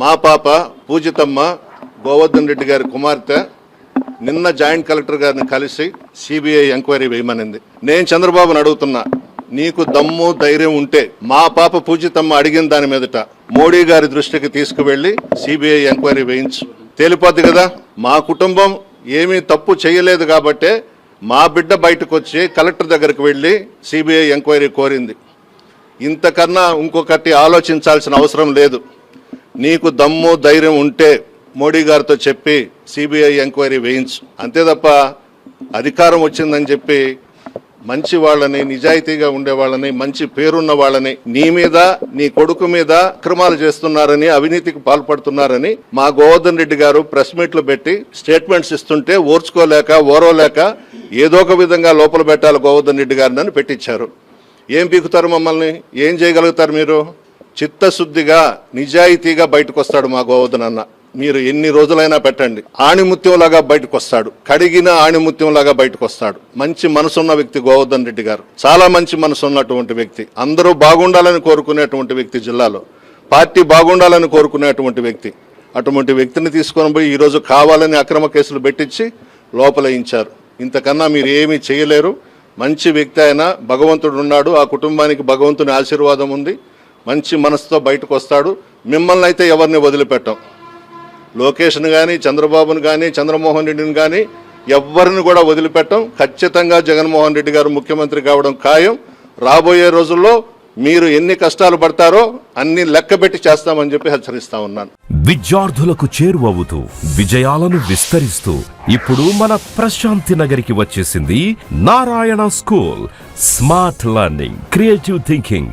మా పాప పూజితమ్మ గోవర్ధన్ రెడ్డి గారి కుమార్తె నిన్న జాయింట్ కలెక్టర్ గారిని కలిసి సిబిఐ ఎంక్వైరీ వేయమనింది. నేను చంద్రబాబుని అడుగుతున్నా నీకు దమ్ము ధైర్యం ఉంటే మా పాప పూజితమ్మ అడిగిన దాని మీదట మోడీ గారి దృష్టికి తీసుకువెళ్ళి సిబిఐ ఎంక్వైరీ వేయించు. తేలిపోద్ది కదా? మా కుటుంబం ఏమీ తప్పు చేయలేదు కాబట్టే మా బిడ్డ బయటకు వచ్చి కలెక్టర్ దగ్గరికి వెళ్ళి సిబిఐ ఎంక్వైరీ కోరింది. ఇంతకన్నా ఇంకొకటి ఆలోచించాల్సిన అవసరం లేదు. నీకు దమ్ము ధైర్యం ఉంటే మోడీ గారితో చెప్పి సిబిఐ ఎంక్వైరీ వేయించు. అంతే తప్ప అధికారం వచ్చిందని చెప్పి మంచి వాళ్ళని నిజాయితీగా ఉండే వాళ్ళని మంచి పేరున్న వాళ్ళని నీ మీద నీ కొడుకు మీద అక్రమాలు చేస్తున్నారని అవినీతికి పాల్పడుతున్నారని మా గోవర్ధన్ రెడ్డి గారు ప్రెస్ మీట్లు పెట్టి స్టేట్మెంట్స్ ఇస్తుంటే ఓర్చుకోలేక ఓరవలేక ఏదో ఒక విధంగా లోపల పెట్టాలి గోవర్ధన్ రెడ్డి గారిని అని పెట్టించారు. ఏం పీకుతారు మమ్మల్ని? ఏం చేయగలుగుతారు మీరు? చిత్తశుద్ధిగా నిజాయితీగా బయటకు వస్తాడు మా గోవర్ధన్ అన్న మీరు ఎన్ని రోజులైనా పెట్టండి. ఆణిముత్యంలాగా బయటకు వస్తాడు కడిగిన ఆణిముత్యంలాగా బయటకు వస్తాడు మంచి మనసున్న వ్యక్తి గోవర్ధన్ రెడ్డి గారు. చాలా మంచి మనసు ఉన్నటువంటి వ్యక్తి. అందరూ బాగుండాలని కోరుకునేటువంటి వ్యక్తి జిల్లాలో. పార్టీ బాగుండాలని కోరుకునేటువంటి వ్యక్తి. అటువంటి వ్యక్తిని తీసుకొని పోయి ఈరోజు కావాలని అక్రమ కేసులు పెట్టించి లోపలయించారు ఇంతకన్నా మీరు ఏమీ చేయలేరు. మంచి వ్యక్తి అయినా భగవంతుడు ఉన్నాడు. ఆ కుటుంబానికి భగవంతుని ఆశీర్వాదం ఉంది. మంచి మనసుతో బయటకు వస్తాడు. మిమ్మల్ని అయితే ఎవరిని వదిలిపెట్టాం. లోకేష్ను కానీ చంద్రబాబును కానీ చంద్రమోహన్ రెడ్డిని కానీ ఎవరిని కూడా వదిలిపెట్టం. ఖచ్చితంగా జగన్మోహన్ రెడ్డి గారు ముఖ్యమంత్రి కావడం ఖాయం. రాబోయే రోజుల్లో మీరు ఎన్ని కష్టాలు పడతారో అన్ని లెక్కబెట్టి చేస్తామని చెప్పి హెచ్చరిస్తా ఉన్నాను. విద్యార్థులకు చేరువవుతూ విజయాలను విస్తరిస్తూ ఇప్పుడు మన ప్రశాంతి నగరికి వచ్చేసింది Narayana school. Smart learning creative thinking